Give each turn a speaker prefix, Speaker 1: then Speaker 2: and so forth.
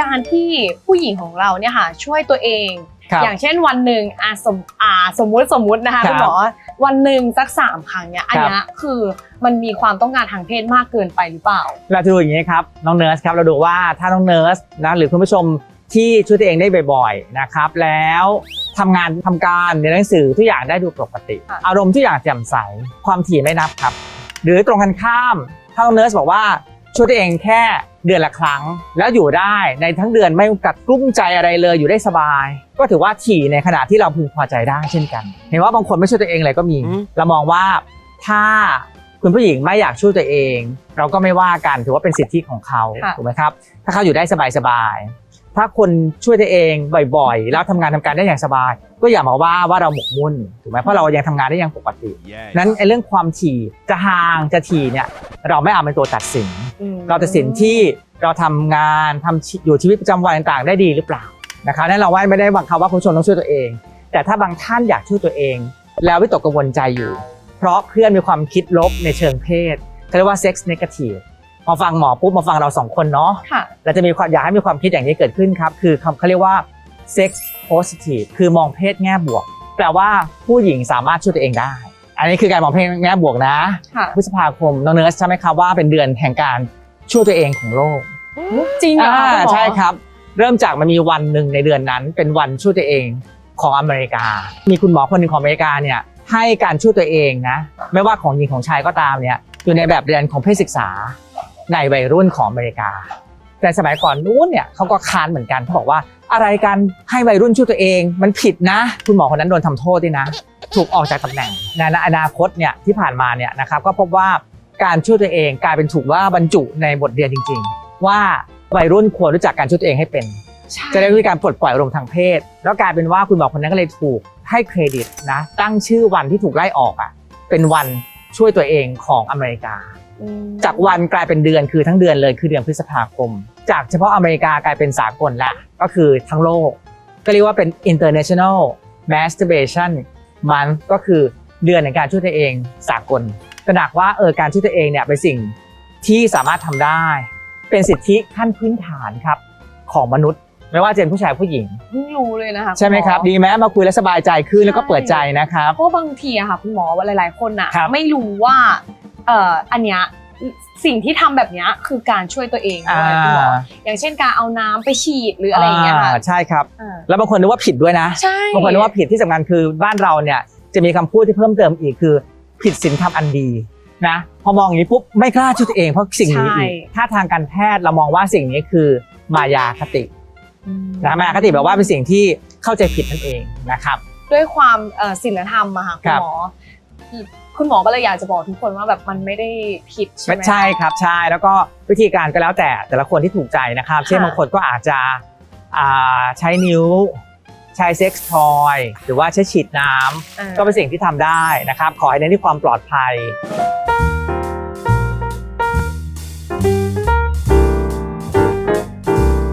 Speaker 1: การที่ผู้หญิงของเราเนี่ยค่ะช่วยตัวเอง
Speaker 2: ครับ
Speaker 1: อย่างเช่นวันหนึ่งอะสมอ่าสมมุติสมมุตินะคะ
Speaker 2: ครับ
Speaker 1: คุณหมอวันหนึ่งสักสามครั้งเนี่ยอันเนี้ยคือมันมีความต้องการทางเพศมากเกินไปหรือเปล่า
Speaker 2: เราจะดูอย่างนี้ครับน้องเนิร์สครับเราดูว่าถ้าน้องเนิร์สนะหรือคุณผู้ชมที่ช่วยตัวเองได้บ่อยๆนะครับ แล้วทำงานทำการในหนังสือทุกอย่างได้ดูปกติ
Speaker 1: ค่ะ
Speaker 2: อารมณ์ทุกอย่างแจ่มใสความถี่ไม่นับครับ หรือตรงกันข้ามถ้าน้องเนิร์สบอกว่าช่วยตัวเองแค่ เดือนละครั้ง แล้วอยู่ได้ในทั้งเดือนไม่กัดกลุ้มใจอะไรเลยอยู่ได้สบาย ก็ถือว่าถี่ในขณะที่เราพึงพอใจได้เช่นกัน เห็นว่าบางคนไม่ช่วยตัวเองเลยก็มี
Speaker 3: อืม
Speaker 2: เรามองว่าถ้าคุณผู้หญิงไม่อยากช่วยตัวเอง เราก็ไม่ว่ากันถือว่าเป็นสิทธิของเขา
Speaker 1: ค่ะ
Speaker 2: ถูกไหมครับ ถ้าเขาอยู่ได้สบายๆถ้าคนช่วยตัวเองบ่อยๆ แล้วทำงานทำการได้อย่างสบาย ก็อย่ามาว่าว่าเราหมกมุ่นถูกไหมเพราะเรายังทำงานได้อย่างปกติ นั้นไอ้เรื่องความถี่จะห่างจะถี่เนี่ยเราไม่เอาเป็นตัวตัดสิน
Speaker 1: อืม
Speaker 2: เราตัดสินที่เราทำงานทำชีอยู่ชีวิตประจำวันต่างๆ ได้ดีหรือเปล่านะคะนั่นเราว่าไม่ได้บังคับว่าคุณผู้ชมต้องช่วยตัวเอง แต่ถ้าบางท่านอยากช่วยตัวเอง แล้ววิตกกังวลใจอยู่ เพราะเพื่อนมีความคิดลบในเชิงเพศเขาเรียกว่า sex negative มาฟังหมอปุ๊บมาฟังเราสองคนเนาะ
Speaker 1: ค่ะ
Speaker 2: เราจะมีความอยากให้มีความคิดอย่างนี้เกิดขึ้นครับ คือคำเขาเรียกว่า sex positive คือมองเพศแง่บวก แปลว่าผู้หญิงสามารถช่วยตัวเองได้ อันนี้คือการมองเพศแง่บวกนะ
Speaker 1: ค่ะ
Speaker 2: พฤษภาคมน้องเนิร์สใช่ไหมครับว่าเป็นเดือนแห่งการ ช่วยตัวเองของโลก
Speaker 1: จริงเหรอคะคุณหมอ
Speaker 2: ใช่ครับ เริ่มจากมันมีวันหนึ่งในเดือนนั้น เป็นวันช่วยตัวเองของอเมริกา มีคุณหมอคนหนึ่งของอเมริกาเนี่ยให้การช่วยตัวเองนะ ไม่ว่าของหญิงของชายก็ตามเนี่ยอยู่ในแบบเรียนของเพศศึกษาในวัยรุ่นของอเมริกา แต่สมัยก่อนนู้นเนี่ยเขาก็ค้านเหมือนกันเขาบอกว่าอะไรการให้วัยรุ่นช่วยตัวเอง มันผิดนะ คุณหมอคนนั้นโดนทำโทษด้วยนะ ถูกออกจากตำแหน่งในอนาคตเนี่ยที่ผ่านมาเนี่ยนะครับก็พบว่า การช่วยตัวเองกลายเป็นถูกว่าบรรจุในบทเรียนจริง ๆ ว่าวัยรุ่นควรรู้จักการช่วยตัวเองให้เป็น
Speaker 1: ใช่
Speaker 2: จะได้รู้การปลดปล่อยอารมณ์ทางเพศ แล้วกลายเป็นว่าคุณหมอคนนั้นก็เลยถูกให้เครดิตนะ ตั้งชื่อวันที่ถูกไล่ออกอะเป็นวันช่วยตัวเองของอเมริกา
Speaker 1: อืม
Speaker 2: จากวันกลายเป็นเดือนคือทั้งเดือนเลยคือเดือนพฤษภาคม จากเฉพาะอเมริกากลายเป็นสากลละก็คือทั้งโลก ก็เรียกว่าเป็น international masturbation month ก็คือเดือนในการช่วยตัวเองสากล ตระหนักว่าเออการช่วยตัวเองเนี่ยเป็นสิ่งที่สามารถทำได้ เป็นสิทธิขั้นพื้นฐานครับของมนุษย์ ไม่ว่าจะเป็นผู้ชายผู้หญิง
Speaker 1: เพิ่งรู้เลยนะคะ
Speaker 2: ใช่ไหมครับ
Speaker 1: ณอ
Speaker 2: ดีไหมมาคุยแล้วสบายใจขึ้นแล้วก็เปิดใจนะครับ
Speaker 1: เพราะบางทีอะค่ะคุณหมอว่าหลาย ๆ คนอะ
Speaker 2: ครับ
Speaker 1: ไม่รู้ว่าเอ่ออันเนี้ยสิ่งที่ทำแบบเนี้ยคือการช่วยตัวเอง
Speaker 2: อ่า
Speaker 1: ด้วยคุณหมออย่างเช่นการเอาน้ำไปฉีดหรืออะไรอย่างเงี้ยค่ะ
Speaker 2: อ่าใช่ครับ
Speaker 1: อ่า
Speaker 2: แล้วบางคนนึกว่าผิดด้วยนะ
Speaker 1: ใช่
Speaker 2: บางคนนึกว่าผิดที่สำคัญคือบ้านเราเนี่ยจะมีคำพูดที่เพิ่มเติมอีกคือ ผิดศีลธรรมอันดีนะพอมองอย่างนี้ปุ๊บไม่กล้าช่วยตัวเองเพราะสิ่งนี้อีกถ้าทางการแพทย์เรามองว่าสิ่งนี้คือมายาคติ
Speaker 1: อืม
Speaker 2: นะมายาคติแบบว่าเป็นสิ่งที่เข้าใจผิดนั่นเองนะครับ
Speaker 1: ด้วยความเอ่อศีลธรรมอะค่ะคุ
Speaker 2: ค
Speaker 1: ณ
Speaker 2: รับ
Speaker 1: หมอคุณหมอก็เลยอยากจะบอกทุกคนว่าแบบมันไม่ได้ผิดใช่ไหม
Speaker 2: ไม่ใช่ครับใช่แล้วก็วิธีการก็แล้วแต่แต่ละคนที่ถูกใจนะครับ เช่น
Speaker 1: ค่ะ
Speaker 2: บางคนก็อาจจะอ่าใช้นิ้ว ใช้เซ็กซ์ทอยหรือว่าใช้ฉีดน้ำ
Speaker 1: อ่า
Speaker 2: ก็เป็นสิ่งที่ทำได้นะครับ ขอให้เน้นที่ความปลอดภัย
Speaker 1: ค